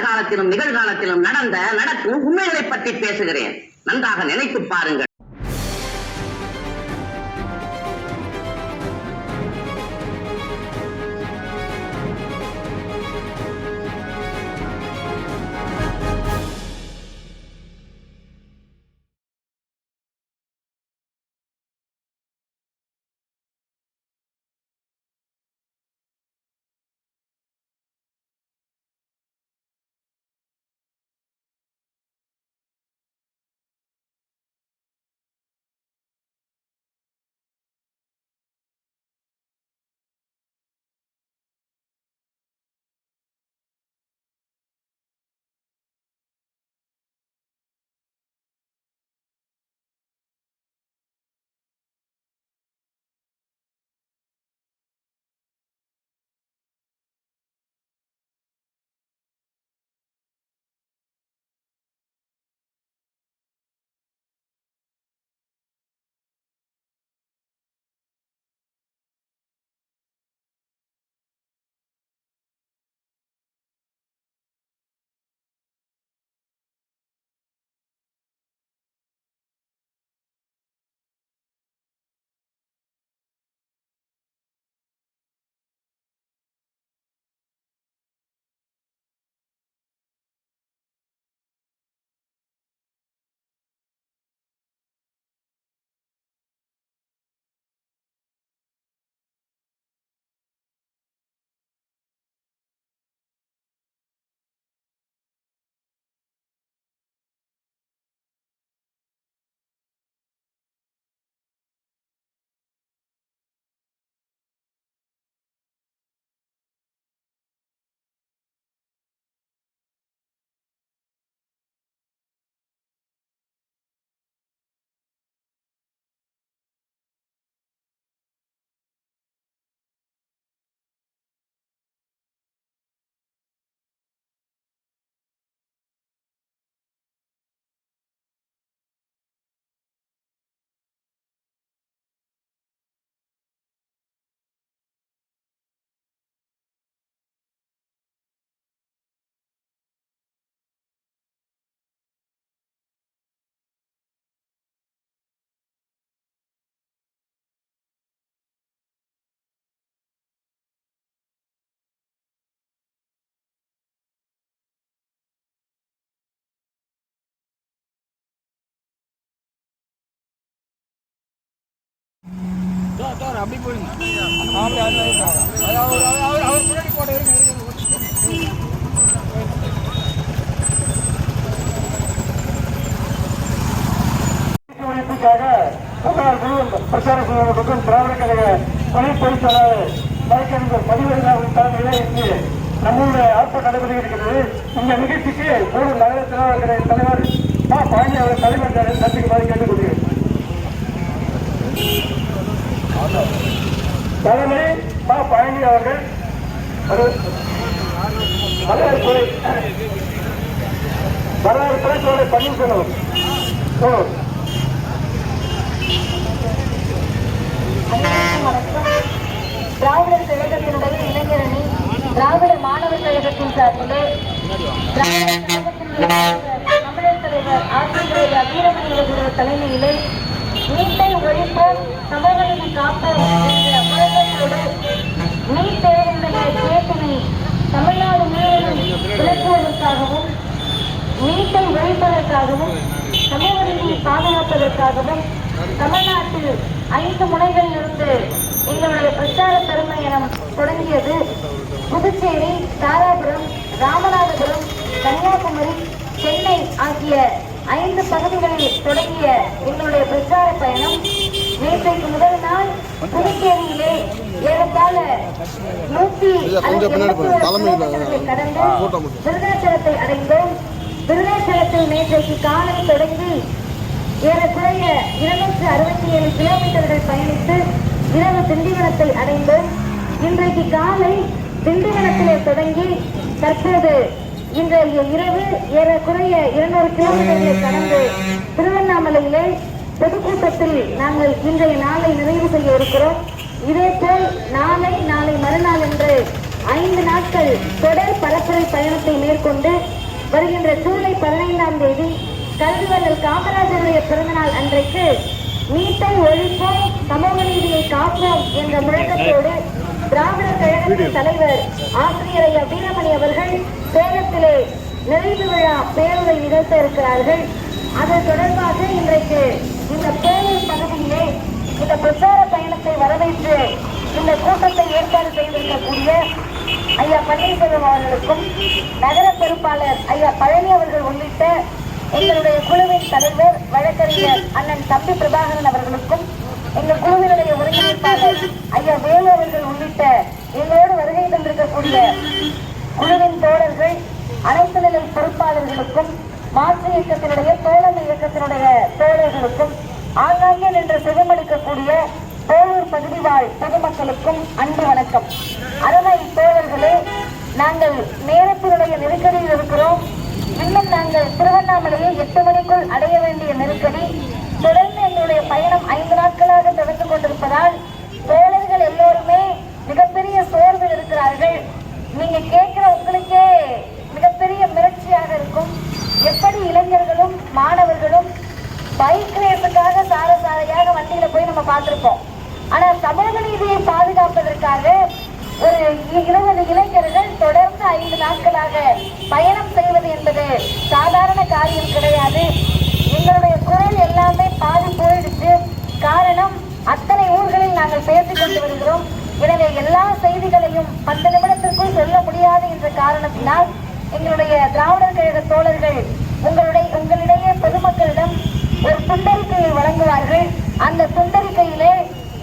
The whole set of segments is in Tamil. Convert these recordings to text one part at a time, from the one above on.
காலத்திலும் நிகழ்காலத்திலும் நடந்த நடக்கும் உண்மைகளை பற்றி பேசுகிறேன். நன்றாக நினைத்து பாருங்கள். அப்படி போடுங்க. அப்படி அது அவர் அவர் அவர் முன்னாடி போட இருங்க இருங்க ஒழிப்புக்காக தமிழ்நாடு முழுவதும் பிரச்சார செய்வதற்கும் திராவிட கழக துணை பொதுச் செயலாளர் வழக்கறிஞர் மதிவதன் அவர்கள் தலைமையிலே இன்று நம்முடைய ஆர்ப்பாட்டம் நடைபெற இருக்கிறது இந்த நிகழ்ச்சிக்கு மூணு நகர திராவிட கழக தலைவர் பா பழனி அவர்கள் தலைவர் சந்திக்குமாறு கேட்டுக்கொள்கிறேன். தலைமை மா பழனி அவர்கள். வரலாற்றுறை வரலாற்றுறை சோழ பன்னீர்செல்வம் திராவிடர் கழகத்தினுடைய இளைஞரணி திராவிட மாணவர் கழகத்தின் சார்பிலே தமிழர் தலைவர் ஆசிரியர் வீரமணி அவர்கள் தலைமையிலே நீட்டை ஒழிப்போம். சமூக நீதி காப்போம் என்ற முழக்கத்தோடு நீட் தேர்வினுடைய கேட்டினை தமிழ்நாடு முழுவதும் விளக்குவதற்காகவும் நீட்டை ஒழிப்பதற்காகவும் சமூக நீதியை பாதுகாப்பதற்காகவும் தமிழ்நாட்டில் ஐந்து முனைகளில் இருந்து எங்களுடைய பிரச்சார பெருமையனம் தொடங்கியது புதுச்சேரி தாராபுரம் ராமநாதபுரம் கன்னியாகுமரி சென்னை ஆகிய ஐந்து பகுதிகளில் தொடங்கிய எங்களுடைய பிரச்சார பயணம் நேற்றைக்கு முதல் நாள் புதுச்சேரியிலே ஏறத்தாழ நூத்தி கடந்து. விருதாச்சலத்தை அடைந்தோம். விருதாச்சலத்தில் நேற்றைக்கு காலை தொடங்கி ஏறக்குறைய இருநூற்று அறுபத்தி ஏழு கிலோமீட்டர்கள் பயணித்து இரவு திண்டிவனத்தை அடைந்தோம். இன்றைக்கு காலை திண்டிவனத்திலே தொடங்கி தற்போது இன்றைய இரவு ஏறக்குறைய இருநூறு கிலோமீட்டர்களை கடந்து திருவண்ணாமலையிலே பொதுக்கூட்டத்தில் நாங்கள் இன்றைய நாளை நிறைவு செய்ய இருக்கிறோம். இதேபோல் நாளை நாளை மறுநாள் என்று ஐந்து நாட்கள் தொடர் பரப்புரை பயணத்தை மேற்கொண்டு வருகின்ற ஜூலை பதினைந்தாம் தேதி கல்விவர்கள் காமராஜருடைய பிறந்தநாள் அன்றைக்கு மீட்டை ஒழிப்போம் சமூக நீதியை காப்போம் என்ற முழக்கத்தோடு திராவிடர் கழகத்தின் தலைவர் ஆசிரியர் ஐயா வீரமணி அவர்கள் சேலத்திலே நிறைவு விழா பேருரை நிகழ்த்த இருக்கிறார்கள். அது தொடர்பாக இன்றைக்கு இந்த பேரின் பகுதியிலே இந்த பிரச்சார பயணத்தை வரவேற்று இந்த கூட்டத்தை ஏற்பாடு செய்திருக்கக்கூடிய ஐயா பன்னீர்செல்வம் அவர்களுக்கும் நகர பொறுப்பாளர் ஐயா பழனி அவர்கள் உள்ளிட்ட எங்களுடைய குழுவின் தலைவர் வழக்கறிஞர் அண்ணன் தம்பி பிரபாகரன் அவர்களுக்கும் எங்கள் குழுவினுடைய ஒருங்கிணைப்பாளர் ஐயா வேலு அவர்கள் உள்ளிட்ட எங்களோடு வருகை தந்திருக்கக்கூடிய குழுவின் தோழர்கள் அனைத்து நிலை பொறுப்பாளர்களுக்கும் மாற்று இயக்கத்தினுடைய தோழமை இயக்கத்தினுடைய தோழர்களுக்கும் ஆங்காங்கே நின்று செவிமடுக்கக்கூடிய தோழூர் பகுதி வாழ் பொதுமக்களுக்கும் அன்பு வணக்கம். அருமை தோழர்களே நாங்கள் நேரத்தினுடைய நெருக்கடியில் இருக்கிறோம். இன்னும் நாங்கள் திருவண்ணாமலையை எட்டு மணிக்குள் அடைய வேண்டிய நெருக்கடி தொடர்ந்து எங்களுடைய பயணம் ஐந்து நாட்களாக தொடர்ந்து கொண்டிருப்பதால் தோழர்கள் எல்லோருமே மிகப்பெரிய சோர்வில் இருக்கிறார்கள். நீங்க கேட்கிற உங்களுக்கே மிகப்பெரிய மிரட்சியாக இருக்கும். எப்படி இளைஞர்களும் மாணவர்களும் பைக் ரேஸுக்காக சார சாரையாக வண்டியில போய் நம்ம பார்த்துருப்போம். ஆனா சமூக நீதியை பாதுகாப்பதற்காக ஒரு இருபது இளைஞர்கள் தொடர்ந்து ஐந்து நாட்களாக பயணம் செய்வது என்பது சாதாரண காரியம் கிடையாது. எங்களுடைய குரல் எல்லாமே பாதி போயிடுச்சு. காரணம் அத்தனை ஊர்களில் நாங்கள் பேசிக் கொண்டு வருகிறோம். எனவே எல்லா செய்திகளையும் பத்து நிமிடத்திற்குள் சொல்ல முடியாது என்ற காரணத்தினால் எங்களுடைய திராவிடர் கழக தோழர்கள் உங்களுடைய உங்களிடையே பொதுமக்களிடம் ஒரு சுந்தரிக்கையை வழங்குவார்கள். அந்த சுந்தரிக்கையிலே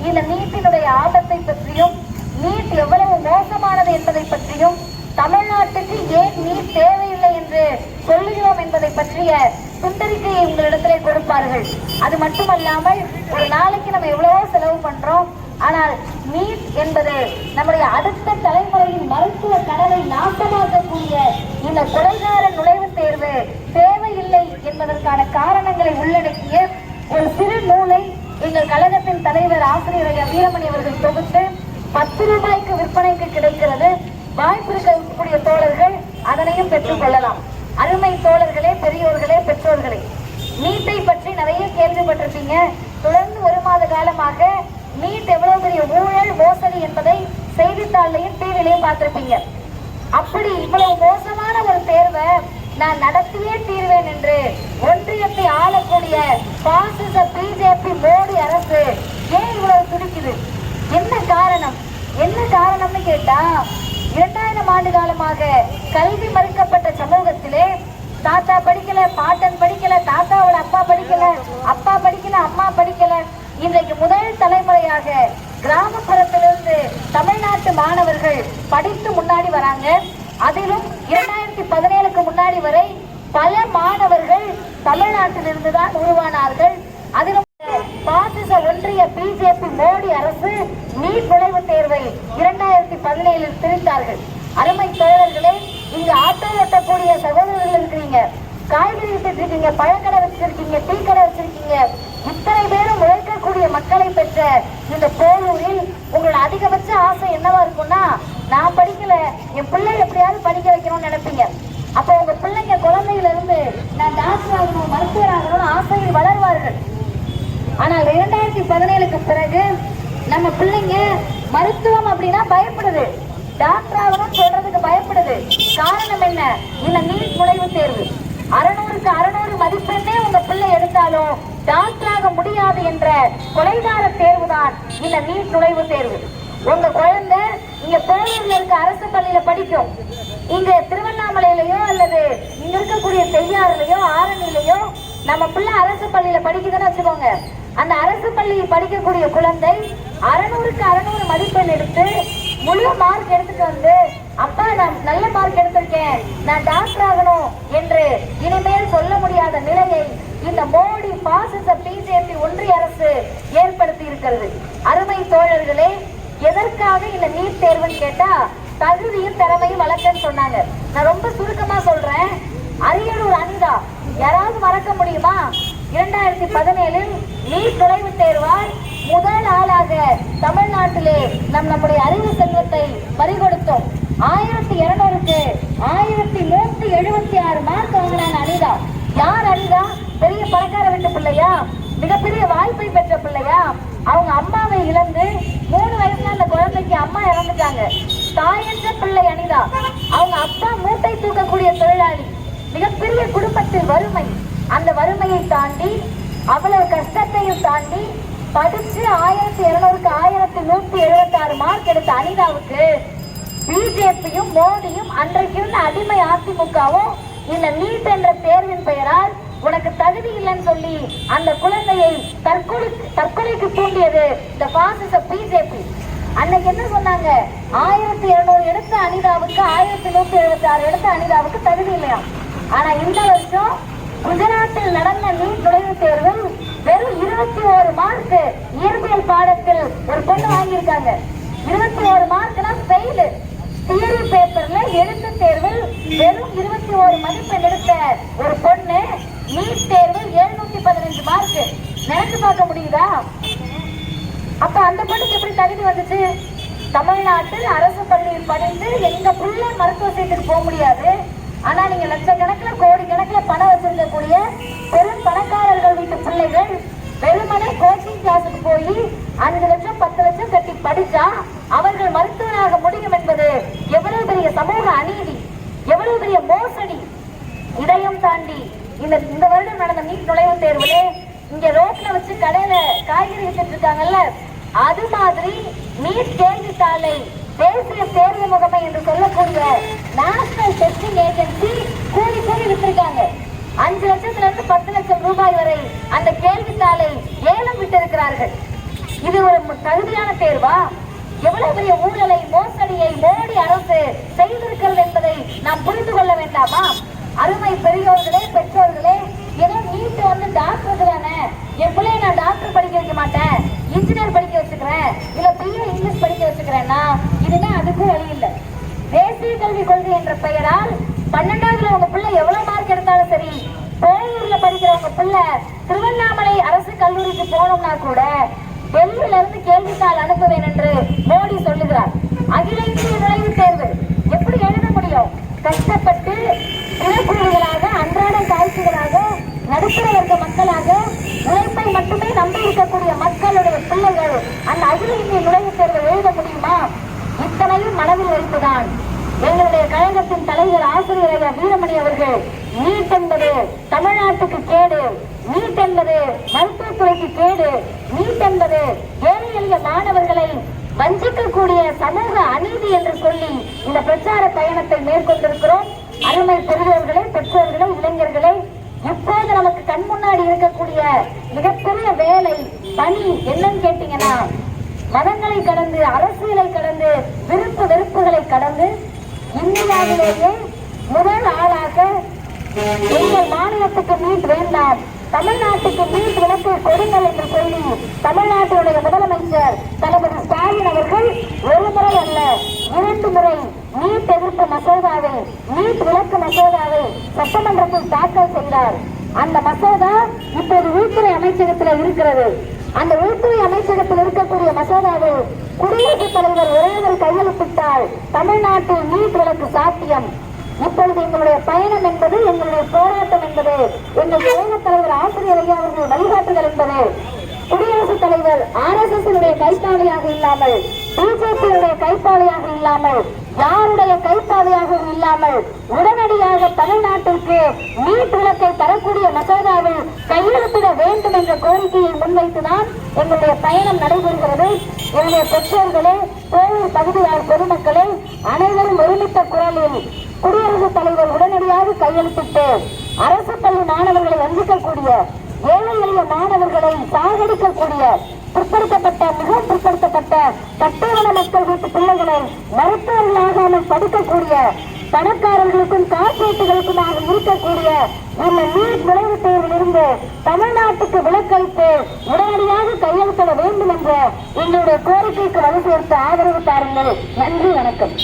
இந்த நீட்டினுடைய ஆபத்தை பற்றியும் நீட் எவ்வளவு மோசமானது என்பதை பற்றியும் தமிழ்நாட்டுக்கு ஏன் நீட் தேவையில்லை என்று சொல்லுகிறோம் என்பதை பற்றிய சுந்தரிக்கையை உங்களிடத்திலே கொடுப்பார்கள். அது மட்டுமல்லாமல் ஒரு நாளைக்கு நம்ம எவ்வளவோ செலவு பண்றோம். ஆனால் நீட் என்பது நம்முடைய அடுத்த தலைமுறையின் மருத்துவ கனவை நாசமாக்கக்கூடிய இந்த கொலைகார நுழைவுத் தேர்வு தேவையில்லை என்பதற்கான காரணங்களை உள்ளடக்கிய ஒரு சிறு நூலை எங்கள் கழகத்தின் தலைவர் ஆசிரியர் ஐயா வீரமணி அவர்கள் தொகுத்து பத்து ரூபாய்க்கு விற்பனைக்கு கிடைக்கிறது. வாய்ப்பு இருக்கக்கூடிய தோழர்கள் அதனையும் பெற்றுக் கொள்ளலாம். அருமை தோழர்களே பெரியோர்களே பெற்றோர்களே நீட்டை பற்றி நிறைய கேள்விப்பட்டிருப்பீங்க. தொடர்ந்து ஒரு மாத காலமாக நீட் எவ்வளவு பெரிய ஊழல் மோசடி என்பதை செய்தித்தாள்லையும் டிவிலையும் பார்த்திருப்பீங்க. அப்படி இவ்வளவு மோசமான ஒரு தேர்வை நான் நடத்தியே தீர்வேன் என்று ஒன்றியத்தை ஆளக்கூடிய பாசிச பிஜேபி மோடி அரசு ஏன் இவ்வளவு துடிக்குது? என்ன காரணம்? என்ன காரணம்னு கேட்டா இரண்டாயிரம் ஆண்டு காலமாக கல்வி மறுக்கப்பட்ட சமூகத்திலே தாத்தா படிக்கல பாட்டன் படிக்கல தாத்தாவோட அப்பா படிக்கல அப்பா படிக்கல அம்மா படிக்கல இன்றைக்கு முதல் தலைமுறையாக கிராமப்புறத்திலிருந்து தமிழ்நாட்டு மாணவர்கள் படித்து முன்னாடி வராங்க. அதிலும் இரண்டாயிரத்தி பதினேழுக்கு முன்னாடி வரை பல மாணவர்கள் தமிழ்நாட்டிலிருந்து தான் உருவானார்கள். அதிலும் பாசிச ஒன்றிய பிஜேபி மோடி அரசு நீட் நுழைவுத் தேர்வை இரண்டாயிரத்தி பதினேழில் திரித்தார்கள் அருமை தோழர்களே இங்க ஆட்டோ ஓட்டக்கூடிய சகோதரர்கள் இருக்கிறீங்க. காய்கறி வச்சிருக்கீங்க பழக்கடை வச்சிருக்கீங்க டீ கடை வச்சிருக்கீங்க. இத்தனை பேரும் மக்களை பெற்ற இந்த போலூரில் உங்களோட அதிகபட்ச ஆசை என்னவா இருக்கும்னா நான் படிக்கல என் பிள்ளை எப்படியாவது படிக்க வைக்கணும்னு நினைப்பீங்க. அப்போ உங்க பிள்ளைங்க குழந்தையில இருந்து நான் டாக்டர் ஆகணும் மருத்துவர் ஆகணும்னு ஆசையில் வளர்வார்கள். ஆனால் இரண்டாயிரத்தி பதினேழுக்கு பிறகு நம்ம பிள்ளைங்க மருத்துவம் அப்படின்னா பயப்படுது. டாக்டர் ஆகணும்னு சொல்றதுக்கு பயப்படுது. காரணம் என்ன? இந்த நீட் நுழைவு தேர்வு. அறுநூறுக்கு அறுநூறு மதிப்பெண்ணே உங்க பிள்ளை எடுத்தாலும் டாக்டராக முடியாது என்ற கொலைகார தேர்வுதான் இந்த நீட் நுழைவுத் தேர்வு. உங்க குழந்தை இங்க போலூர்ல இருக்க அரசு பள்ளியில படிக்கும். இங்க திருவண்ணாமலையிலயோ அல்லது இங்க இருக்கக்கூடிய செய்யாறுலயோ ஆரணிலையோ நம்ம பிள்ளை அரசு பள்ளியில படிக்குதுன்னு வச்சுக்கோங்க. அந்த அரசு பள்ளியில் படிக்கக்கூடிய குழந்தை அறுநூறுக்கு அறுநூறு மதிப்பெண் எடுத்து முழு மார்க் எடுத்துட்டு வந்து அப்பா நான் நல்ல மார்க் எடுத்திருக்கேன். நான் டாக்டர் ஆகணும் என்று இனிமேல் சொல்ல முடியாத நிலையை இந்த மோடி பாசிச பிஜேபி ஒன்றிய அரசு ஏற்படுத்தி இருக்கிறது அருமை தோழர்களே எதற்காக இந்த நீட் தேர்வுன்னு கேட்டா தகுதியும் திறமையும் வளர்க்கன்னு சொன்னாங்க. நான் ரொம்ப சுருக்கமா சொல்றேன். அரியலூர் அனிதா யாராவது மறக்க முடியுமா? இரண்டாயிரத்தி பதினேழில் நீட் நுழைவுத் தேர்வால் முதல் ஆளாக தமிழ்நாட்டிலே நம் நம்முடைய அறிவு செல்வத்தை பறிகொடுத்தோம். ஆயிரத்தி நூத்தி எழுபத்தி ஆறு மார்க் வாங்கினாங்க அனிதா. யார் அனிதா? பெரிய பணக்கார வீட்டு பிள்ளையா? மிகப்பெரிய வாய்ப்பை பெற்ற பிள்ளையா? அவங்க அம்மாவை இழந்து மூணு வயசுல அந்த குழந்தைக்கு அம்மா இறந்துட்டாங்க. தாயற்ற பிள்ளை அனிதா. அவங்க அப்பா மூட்டை தூக்கக்கூடிய தொழிலாளி. மிகப்பெரிய குடும்பத்தில் வறுமை. அந்த வறுமையை தாண்டி அவ்வளவு கஷ்டத்தையும் தாண்டி படிச்சு ஆயிரத்தி இருநூறுக்கு ஆயிரத்தி நூத்தி எழுபத்தி ஆறு மார்க் எடுத்த அனிதாவுக்கு பிஜேபியும் மோடியும் அன்றைக்கு இருந்த அடிமை அதிமுகவும் இந்த நீட் என்ற தேர்வின் பெயரால் உனக்கு தகுதி இல்லைன்னு சொல்லி அந்த குழந்தையை தற்கொலை தற்கொலைக்கு தூண்டியது இந்த பாசிச பிஜேபி அன்னைக்கு என்ன சொன்னாங்க? ஆயிரத்தி இருநூறு எடுத்த அனிதாவுக்கு ஆயிரத்தி நூத்தி எழுபத்தி ஆறு எடுத்த அனிதாவுக்கு தகுதி இல்லையா? ஆனா இந்த வருஷம் குஜராத்தில் நடந்த நீட் நுழைவுத் தேர்வில் வெறும் இருபத்தி ஓரு மார்க் இயற்பியல் பாடத்தில் ஒரு பொண்ணு வாங்கியிருக்காங்க. இருபத்தி ஓரு மார்க்னா ஃபெயிலு தியரி பேப்பர்ல எழுத்து தேர்வில் வெறும் இருபத்தி ஓரு மதிப்பெண் எடுத்த ஒரு பொண்ணு நீட் தேர்வில் எழுநூத்தி பதினஞ்சு மார்க் நினைச்சு பார்க்க முடியுதா? அப்ப அந்த பொண்ணுக்கு எப்படி தகுதி வந்துச்சு? தமிழ்நாட்டில் அரசு பள்ளியில் படித்து எங்க புள்ள மருத்துவ சீட்டுக்கு போக முடியாது. ஆனா நீங்க லட்சக்கணக்கில் கோடி கணக்கில் பணம் வச்சிருக்கக்கூடிய பெரும் பணக்காரர்கள் வீட்டு பிள்ளைகள் வெறுமனே கோச்சிங் கிளாஸுக்கு போய் அஞ்சு லட்சம் பத்து லட்சம் கட்டி படிச்சா அவர்கள் மருத்துவராக முடியும் என்பது எவ்வளவு பெரிய சமூக அநீதி எவ்வளவு பெரிய மோசடி? இதையும் தாண்டி இந்த இந்த வருடம் நடந்த நீட் நுழைவுத் தேர்வுலே இங்க ரோட்ல வச்சு கடையில காய்கறி வித்துட்டு இருக்காங்கல்ல அது மாதிரி நீட் கேள்வித்தாளை தேசிய தேர்வு முகமை என்று சொல்லக்கூடிய நேஷனல் டெஸ்டிங் ஏஜென்சி கூலி கூலி வித்திருக்காங்க. அஞ்சு லட்சத்துல இருந்து பத்து லட்சம் ரூபாய் வரை அந்த கேள்வித்தாளை ஏலம் விட்டிருக்கிறார்கள். இது ஒரு தகுதியான தேர்வா? எவ்வளவு பெரிய ஊழலை மோசடியை மோடி அரசு செய்திருக்கிறது என்பதை நாம் புரிந்து கொள்ள வேண்டாமா? அருமை பெரியோர்களே பெற்றோர்களே ஏதோ நீட் வந்து டாக்டர் தானே என் பிள்ளைய நான் டாக்டர் படிக்க வைக்க மாட்டேன் இன்ஜினியர் படிக்க வச்சுக்கிறேன் இல்ல பிஏ இங்கிலீஷ் படிக்க வச்சுக்கிறேன்னா இதுனா அதுக்கும் வழி இல்லை. தேசிய கல்விக் கொள்கை என்ற பெயரால் பன்னெண்டாவதுல உங்க பிள்ளை எவ்வளவு மார்க் எடுத்தாலும் சரி போயூர்ல படிக்கிறவங்க பிள்ளை திருவண்ணாமலை அரசு கல்லூரிக்கு போனோம்னா கூட டெல்லியில இருந்து கேள்வித்தாள் அனுப்புவேன் என்று மோடி சொல்லுகிறார் அகில இந்திய நுழைவுத் தேர்வு எப்படி எழுத முடியும் கஷ்டப்பட்டு தினக்கூலிகளாக அன்றாட காய்ச்சிகளாக நடுத்தர வர்க்க மக்களாக உழைப்பை மட்டுமே நம்பி இருக்கக்கூடிய மக்களுடைய பிள்ளைகள் அந்த அகில இந்திய நுழைவுத் தேர்வை எழுத முடியுமா? இத்தனையும் மனதில் வைத்துதான். எங்களுடைய கழகத்தின் தலைவர் ஆசிரியர் ஐயா வீரமணி அவர்கள் நீட் என்பது தமிழ்நாட்டுக்கு கேடு. நீட் என்பது மருத்துவத்துறைக்கு கேடு. நீட் என்பது ஏழை எளிய மாணவர்களை வஞ்சிக்கக்கூடிய சமூக அநீதி என்று சொல்லி இந்த பிரச்சார பயணத்தை மேற்கொண்டிருக்கிறோம். அருமை பெரியவர்களே பெற்றோர்களே இளைஞர்களே இப்போது நமக்கு கண் முன்னாடி இருக்கக்கூடிய மிகப்பெரிய வேலை பணி என்னன்னு கேட்டீங்கன்னா மதங்களை கடந்து அரசியலை கடந்து விருப்பு வெறுப்புகளை கடந்து இந்தியாவிலேயே முதல் ஆளாக எங்கள் மாநிலத்துக்கு நீட் வேண்டாம். தமிழ்நாட்டுக்கு நீட் விளக்கு கொடுங்கள் என்று சொல்லி தமிழ்நாட்டினுடைய முதலமைச்சர் தளபதி ஸ்டாலின் அவர்கள் ஒரு முறை அல்ல இரண்டு முறை நீட் எதிர்ப்பு மசோதாவை நீட் விளக்கு மசோதாவை சட்டமன்றத்தில் தாக்கல் செய்தார். அந்த மசோதா இப்போது உள்துறை அமைச்சகத்தில் இருக்கிறது. அந்த உள்துறை அமைச்சகத்தில் இருக்கக்கூடிய மசோதாவை குடியரசுத் தலைவர் ஒரேவர் கையெழுத்திட்டால் தமிழ்நாட்டில் நீட் விளக்கு சாத்தியம். இப்பொழுது எங்களுடைய பயணம் என்பது எங்களுடைய போராட்டம் என்பது எங்கள் கழக தலைவர் ஆசிரியர் ஐயா அவர்கள் வழிகாட்டுதல் என்பது. குடியரசுத் தலைவர் ஆர் எஸ் எஸ் கைப்பாளையாக இல்லாமல் பிஜேபியுடைய கைப்பாளையாக இல்லாமல் யாருடைய கைப்பாவையாகவும் இல்லாமல் உடனடியாக தமிழ்நாட்டிற்கு நீட் விளக்கை தரக்கூடிய மசோதாவில் கையெழுத்திட வேண்டும் என்ற கோரிக்கையை முன்வைத்துதான் எங்களுடைய பயணம் நடைபெறுகிறது. என்னுடைய பெற்றோர்களே கோவில் பகுதியார் பொதுமக்களே அனைவரும் ஒருமித்த குரலில் குடியரசுத் தலைவர் உடனடியாக கையெழுத்திட்டு அரசு பள்ளி மாணவர்களை வஞ்சிக்கக்கூடிய ஏழை எளிய மாணவர்களை சாகடிக்கக்கூடிய பிற்படுத்தப்பட்ட மிகவும் பிற்படுத்தப்பட்ட கட்டவன மக்கள் வீட்டு பிள்ளைகளை மருத்துவர்களாகாமல் படிக்கக்கூடிய பணக்காரர்களுக்கும் கார்பரேட்டுகளுக்குமாக இருக்கக்கூடிய இந்த நீட் நுழைவுத் தேர்வில் இருந்து தமிழ்நாட்டுக்கு விலக்களித்து உடனடியாக கையெழுத்திட வேண்டும் என்ற எங்களுடைய கோரிக்கைக்கு வலு சேர்த்து ஆதரவு தாருங்கள். நன்றி வணக்கம்.